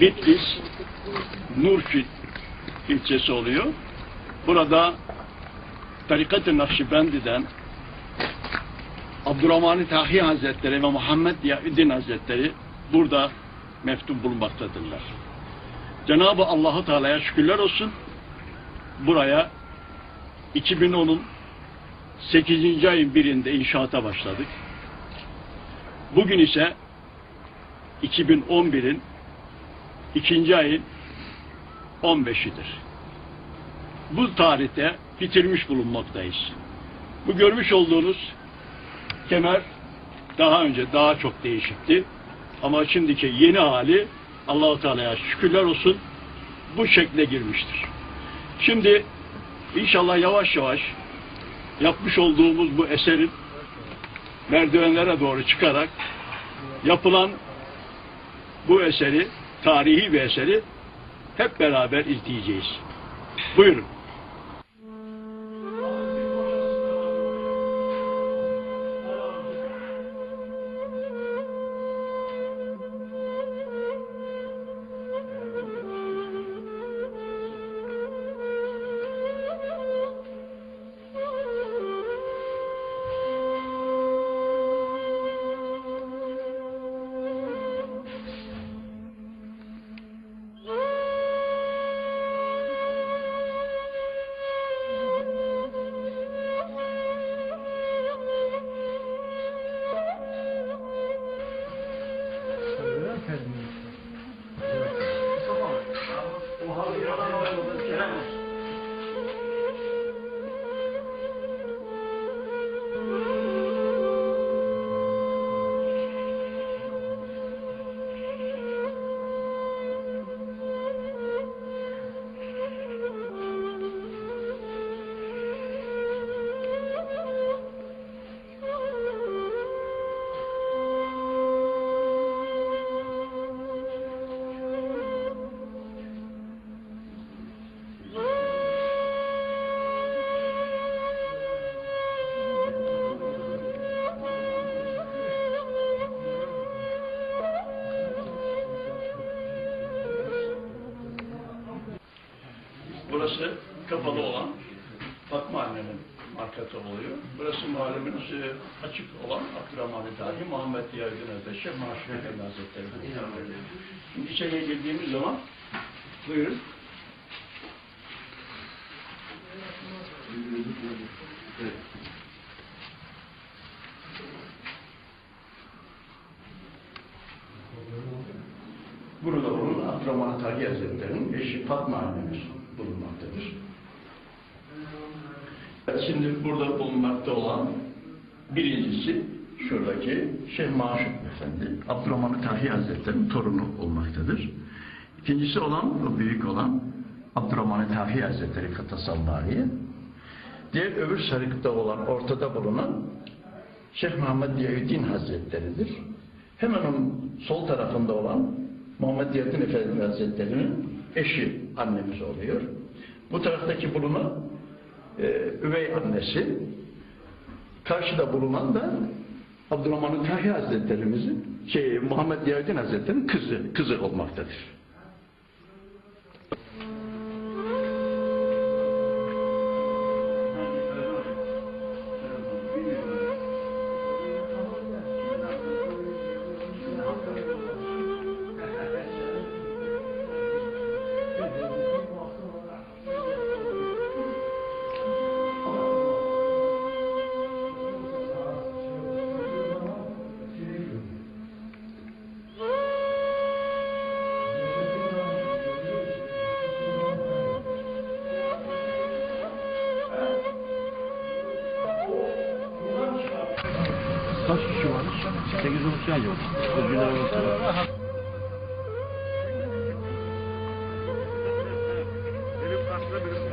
Bitlis, Nurşit ilçesi oluyor. Burada Tarikat-ı Nakşibendi'den Abdurrahman-ı Tahi Hazretleri ve Muhammed Yahuddin Hazretleri burada meftun bulunmaktadırlar. Cenab-ı allah Teala'ya şükürler olsun. Buraya 2010'un 8. ayın birinde inşaata başladık. Bugün ise 2011'in ikinci ayın 15'idir. Bu tarihte bitirmiş bulunmaktayız. Bu görmüş olduğunuz kemer daha önce daha çok değişikti. Ama şimdiki yeni hali Allahu Teala'ya şükürler olsun bu şekle girmiştir. Şimdi inşallah yavaş yavaş yapmış olduğumuz bu eserin merdivenlere doğru çıkarak yapılan bu eseri, tarihi bir eseri hep beraber izleyeceğiz. Buyurun. Burası kapalı olan Fatma annenin markası oluyor. Burası malumunuz e, açık olan Abdurrahman Dahi Muhammed Yaydın Özdeşe Maşuk Efendi Hazretleri. Şimdi içeriye girdiğimiz zaman buyurun. Burada bulunan Abdurrahman Dahi Hazretleri'nin eşi Fatma annemiz bulunmaktadır. Şimdi burada bulunmakta olan birincisi şuradaki Şeyh Maşuk Efendi, Abdurrahman Tahi Hazretleri'nin torunu olmaktadır. İkincisi olan, o büyük olan Abdurrahman Tahi Hazretleri Kıtasallahı'yı. Diğer öbür sarıkta olan, ortada bulunan Şeyh Muhammed Diyaüddin Hazretleri'dir. Hemen onun sol tarafında olan Muhammed Diyaüddin Efendi Hazretleri'nin eşi annemiz oluyor. Bu taraftaki bulunan e, üvey annesi, karşıda bulunan da Abdurrahman Tahi Hazretlerimizin, şey, Muhammed Diyaüddin Hazretleri'nin kızı, kızı olmaktadır. Kaç kişi varmış? 8-10 kişi yok. Özgürler arasında. Benim karşıda benim.